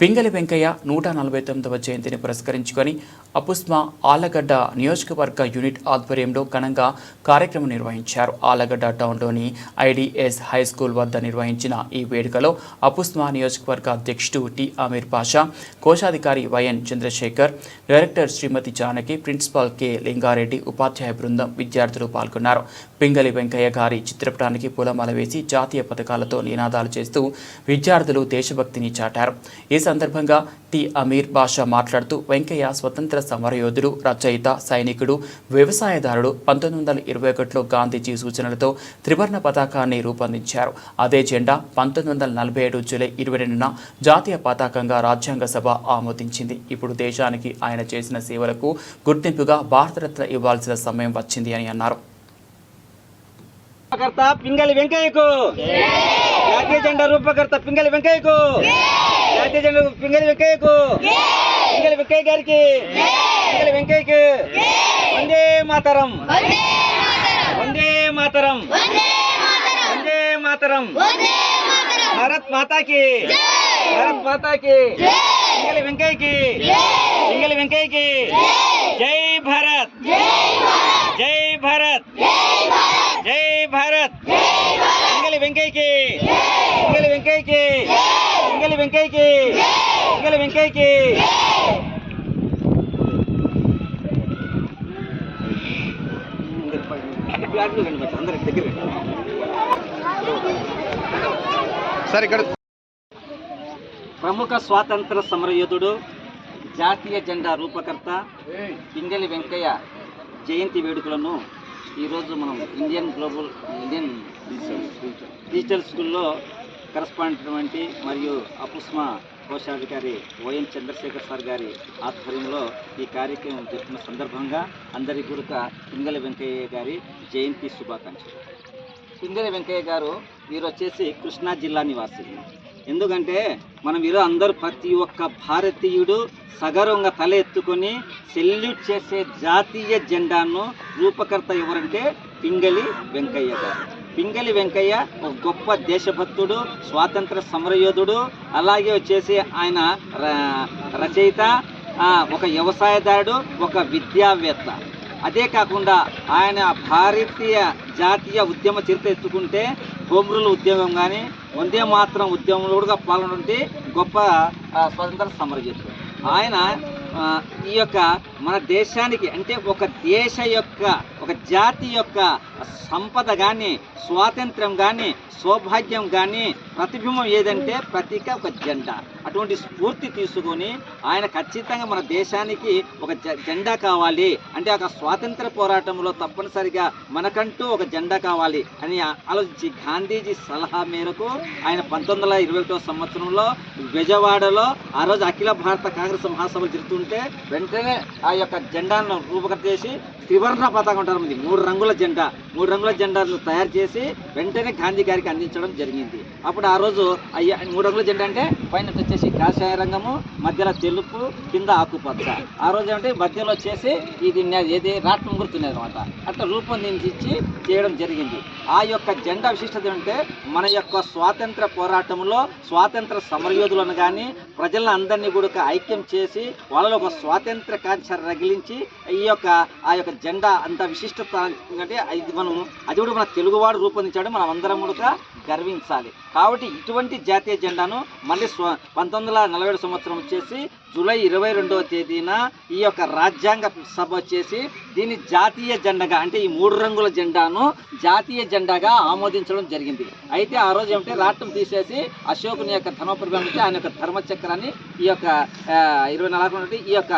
పింగలి వెంకయ్య నూట నలభై తొమ్మిదవ జయంతిని పురస్కరించుకొని అపుస్మా ఆలగడ్డ నియోజకవర్గ యూనిట్ ఆధ్వర్యంలో ఘనంగా కార్యక్రమం నిర్వహించారు. ఆలగడ్డ టౌన్లోని ఐడిఎస్ హై స్కూల్ వద్ద నిర్వహించిన ఈ వేడుకలో అపుస్మా నియోజకవర్గ అధ్యక్షుడు టి అమీర్ పాషా కోశాధికారి YN Chandrashekar director Srimathi Janaki principal K Lingareddy ఉపాధ్యాయ బృందం విద్యార్థులు పాల్గొన్నారు. పింగలి వెంకయ్య గారి చిత్రపటానికి పూలమాల వేసి జాతీయ పథకాలతో నినాదాలు చేస్తూ విద్యార్థులు దేశభక్తిని చాటారు. ఈ సందర్భంగా టి. అమీర్ బాషా మాట్లాడుతూ వెంకయ్య స్వతంత్ర సమరయోధుడు రచయిత సైనికుడు వ్యవసాయదారుడు పంతొమ్మిది వందల ఇరవై ఒకటిలో గాంధీజీ సూచనలతో త్రివర్ణ పతాకాన్ని రూపొందించారు. అదే జెండా పంతొమ్మిది వందల నలభై ఏడు జూలై ఇరవై రెండున జాతీయ పతాకంగా రాజ్యాంగ సభ ఆమోదించింది. ఇప్పుడు దేశానికి ఆయన చేసిన సేవలకు గుర్తింపుగా భారతరత్న ఇవ్వాల్సిన సమయం వచ్చింది అని అన్నారు. రూపకర్త పింగళి వెంకయ్యకు. జాతీయ జెండా రూపకర్త పింగళి వెంకయ్యకు. జాతీయ జెండా పింగళి వెంకయ్యకు. పింగళి వెంకయ్య గారికి. పింగళి వెంకయ్యకు. వందే మాతరం. వందే మాతరం. వందే మాతరం. భారత్ మాతాకి. భారత్ మాతాకి. పింగళి వెంకయ్యకి. పింగళి వెంకయ్యకి. జై భారత్. జై భారత్. జై భారత్. పింగళి వెంకయ్యకి. పింగళి వెంకయ్యకి. వెంకయ్యకి. పింగళి వెంకయ్యకి. సార్ ఇక్కడ ప్రముఖ స్వాతంత్ర సమరయోధుడు జాతీయ జెండా రూపకర్త పింగళి వెంకయ్య జయంతి వేడుకలను ఈరోజు మనం ఇండియన్ గ్లోబల్ ఇండియన్ డిజిటల్ స్కూల్లో కరస్పాండెంట్ మరియు అపుస్మా కోశాధికారి వైఎన్ చంద్రశేఖర్ సార్ గారి ఆధ్వర్యంలో ఈ కార్యక్రమం జరుపుకున్న సందర్భంగా అందరి గురుక పింగళి వెంకయ్య గారి జయంతి శుభాకాంక్షలు. పింగళి వెంకయ్య గారు వీరు వచ్చేసి కృష్ణా జిల్లా నివాసి. ఎందుకంటే మనం ఈరోజు అందరూ ప్రతి ఒక్క భారతీయుడు సగర్వంగా తల ఎత్తుకొని సెల్యూట్ చేసే జాతీయ జెండాను రూపకర్త ఎవరంటే పింగళి వెంకయ్య గారు. పింగళి వెంకయ్య ఒక గొప్ప దేశభక్తుడు స్వాతంత్ర సమరయోధుడు. అలాగే వచ్చేసి ఆయన రచయిత ఒక వ్యవసాయదారుడు ఒక విద్యావేత్త. అదే కాకుండా ఆయన భారతీయ జాతీయ ఉద్యమ చరిత్ర ఎత్తుకుంటే హోమ్ ఉద్యమం కానీ వందే మాత్రం ఉద్యమంలో కూడా పాల్గొంటే గొప్ప స్వతంత్ర సమరయోధుడు. ఆయన ఈ యొక్క మన దేశానికి అంటే ఒక దేశ యొక్క ఒక జాతి యొక్క సంపద కానీ స్వాతంత్రం కానీ సౌభాగ్యం కానీ ప్రతిబింబం ఏదంటే ప్రతీక ఒక జెండా. అటువంటి స్ఫూర్తి తీసుకొని ఆయన ఖచ్చితంగా మన దేశానికి ఒక జెండా కావాలి. అంటే ఒక స్వాతంత్ర పోరాటంలో తప్పనిసరిగా మనకంటూ ఒక జెండా కావాలి అని ఆలోచించి గాంధీజీ సలహా మేరకు ఆయన పంతొమ్మిది వందల ఇరవై ఒకటో సంవత్సరంలో విజయవాడలో ఆ రోజు అఖిల భారత కాంగ్రెస్ మహాసభలు జరుగుతుంటే వెంటనే ఆ యొక్క జెండాను రూపకర్త చేసి త్రివర్ణ పతాకం అంటారు ఇది మూడు రంగుల జెండా. మూడు రంగుల జెండాలు తయారు చేసి వెంటనే గాంధీ గారికి అందించడం జరిగింది. అప్పుడు ఆ రోజు అయ్యా మూడు రంగుల జెండా అంటే పైన వచ్చేసి కాషాయ రంగము మధ్యలో తెలుపు కింద ఆకుపచ్చ. ఆ రోజు ఏమంటే మధ్యలో వచ్చేసి ఇది ఏది? రాట్నం గుర్తున్నది అనమాట అట్లా రూపొందించి చేయడం జరిగింది. ఆ యొక్క జెండా విశిష్టత ఏంటంటే మన యొక్క స్వాతంత్ర పోరాటంలో స్వాతంత్ర సమరయోధులను కానీ ప్రజలను అందరినీ కూడా ఐక్యం చేసి వాళ్ళలో ఒక స్వాతంత్ర కాంక్ష రగిలించి ఈ యొక్క ఆ యొక్క జెండా అంత విశిష్టత అంటే ఇది మనం అది కూడా మన తెలుగువాడు రూపొందించాడు మనం అందరం కూడా గర్వించాలి. కాబట్టి ఇటువంటి జాతీయ జెండాను మళ్ళీ స్వ పంతొమ్మిది వందల నలభై ఏడు సంవత్సరం వచ్చేసి జూలై ఇరవై రెండవ తేదీన ఈ యొక్క రాజ్యాంగ సభ వచ్చేసి దీన్ని జాతీయ జెండాగా అంటే ఈ మూడు రంగుల జెండాను జాతీయ జెండాగా ఆమోదించడం జరిగింది. అయితే ఆ రోజు ఏమంటే రాష్ట్రం తీసేసి అశోకుని యొక్క ధర్మపరిపాలన ఆయన యొక్క ధర్మచక్రాన్ని ఈ యొక్క ఇరవై నాలుగు నుండి ఈ యొక్క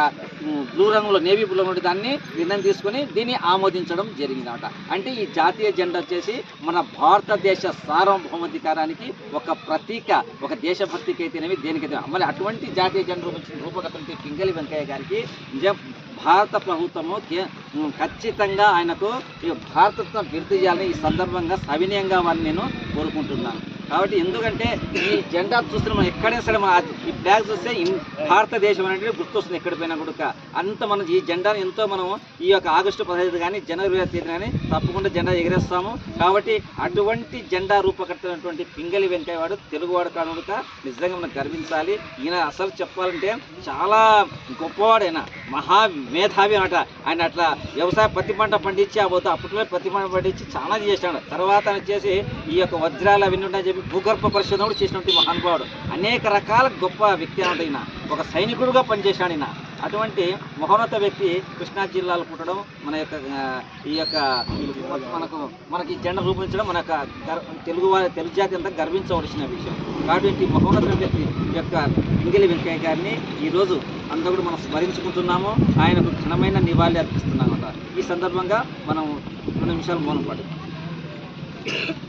బ్లూ రంగులో నేవీ బ్లూ నుండి దాన్ని నిర్ణయం తీసుకొని దీన్ని ఆమోదించడం జరిగింది అనమాట అంటే ఈ జాతీయ జెండా వచ్చేసి మన భారతదేశ సార్వభౌమాధికారానికి ఒక ప్రతీక ఒక దేశభక్తికి అయితేనేవి దేనికైతే మరి అటువంటి జాతీయ జెండా రూపొందించిన కింగలి పింగళి వెంకయ్య గారికి నిజం భారత ప్రభుత్వము కే- ఖచ్చితంగా ఆయనకు ఈ భారతరత్న చేయాలని ఈ సందర్భంగా సవినయంగా వారిని నేను కోరుకుంటున్నాను. కాబట్టి ఎందుకంటే ఈ జెండా చూస్తున్న మనం ఎక్కడైనా సరే మన ఈ ఫ్లాగ్ చూస్తే భారతదేశం అనేది గుర్తొస్తుంది ఎక్కడ పోయినా కూడా అంత మనం ఈ జెండాను ఎంతో మనం ఈ యొక్క ఆగస్టు పదహైదు కానీ జనవరి ఇరవై తేదీ కానీ తప్పకుండా జెండా ఎగరేస్తాము. కాబట్టి అటువంటి జెండా రూపకర్తమైనటువంటి పింగళి వెంకయ్యవాడు తెలుగువాడు కానుక నిజంగా మనం గర్వించాలి. ఈయన అసలు చెప్పాలంటే చాలా గొప్పవాడైన. మహా మేధావి అనట. ఆయన అట్లా వ్యవసాయ పత్తి పంట పండించి ఆ పోతే అప్పట్లో పత్తి పంట పండించి చాలా చేశాడు. తర్వాత ఆయన ఈ యొక్క వజ్రాలు అవన్నీ చెప్పి భూగర్భ పరిశోధన కూడా చేసినటువంటి మహానుభావుడు. అనేక రకాల గొప్ప వ్యక్తి అనమాట ఈయన. ఒక సైనికుడుగా పనిచేశాడు ఈయన. అటువంటి మహోన్నత వ్యక్తి కృష్ణా జిల్లాలో పుట్టడం మన యొక్క ఈ యొక్క మనకు మనకి ఈ జెండా రూపొందించడం మన యొక్క తెలుగు వారి తెలుగు జాతి అంతా గర్వించవలసిన విషయం. కాబట్టి మహోన్నత వ్యక్తి యొక్క ఇంగిలి వెంకయ్య గారిని ఈరోజు అందరూ కూడా మనం స్మరించుకుంటున్నాము. ఆయనకు ఘనమైన నివాళి అర్పిస్తున్నాం ఈ సందర్భంగా మనం రెండు నిమిషాలు మౌనం పడుతుంది